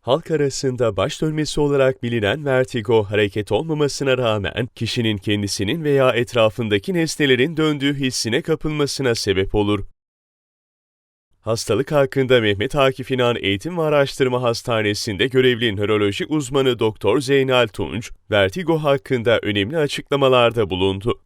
Halk arasında baş dönmesi olarak bilinen vertigo hareket olmamasına rağmen kişinin kendisinin veya etrafındaki nesnelerin döndüğü hissine kapılmasına sebep olur. Hastalık hakkında Mehmet Akif İnan Eğitim ve Araştırma Hastanesi'nde görevli nöroloji uzmanı Doktor Zeynal Tunç, vertigo hakkında önemli açıklamalarda bulundu.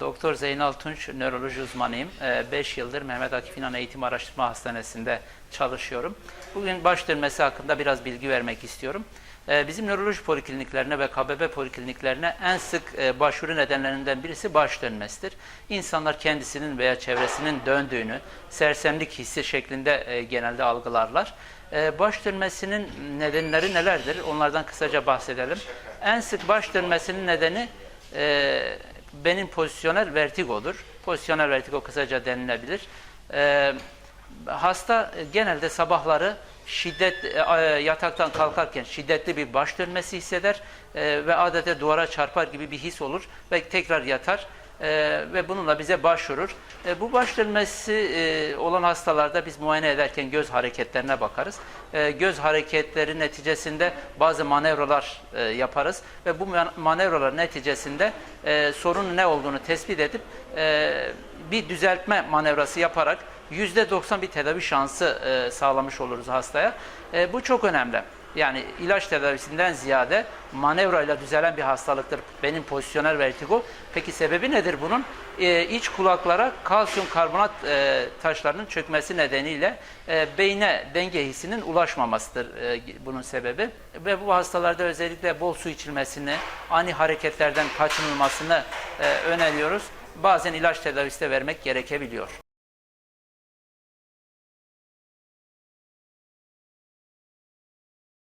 Doktor Zeynal Tunç, nöroloji uzmanıyım. 5 yıldır Mehmet Akif İnan Eğitim Araştırma Hastanesi'nde çalışıyorum. Bugün baş dönmesi hakkında biraz bilgi vermek istiyorum. Ee, Bizim nöroloji polikliniklerine ve KBB polikliniklerine en sık e, başvuru nedenlerinden birisi baş dönmesidir. İnsanlar kendisinin veya çevresinin döndüğünü, sersemlik hissi şeklinde e, genelde algılarlar. Baş dönmesinin nedenleri nelerdir? Onlardan kısaca bahsedelim. En sık baş dönmesinin nedeni e, benim pozisyonel vertigodur. Pozisyonel vertigo kısaca denilebilir. Ee, hasta e, genelde sabahları şiddet e, yataktan kalkarken şiddetli bir baş dönmesi hisseder e, ve adeta duvara çarpar gibi bir his olur ve tekrar yatar e, ve bununla bize başvurur. E, bu baş dönmesi e, olan hastalarda biz muayene ederken göz hareketlerine bakarız. E, göz hareketleri neticesinde bazı manevralar e, yaparız ve bu man- manevralar neticesinde e, sorunun ne olduğunu tespit edip e, bir düzeltme manevrası yaparak %90 bir tedavi şansı e, sağlamış oluruz hastaya. E, bu çok önemli. Yani ilaç tedavisinden ziyade manevrayla düzelen bir hastalıktır benim pozisyonel vertigo. Peki sebebi nedir bunun? E, iç kulaklara kalsiyum karbonat e, taşlarının çökmesi nedeniyle e, beyne denge hissinin ulaşmamasıdır e, bunun sebebi. Ve bu hastalarda özellikle bol su içilmesini, ani hareketlerden kaçınılmasını e, öneriyoruz. Bazen ilaç tedavisi de vermek gerekebiliyor.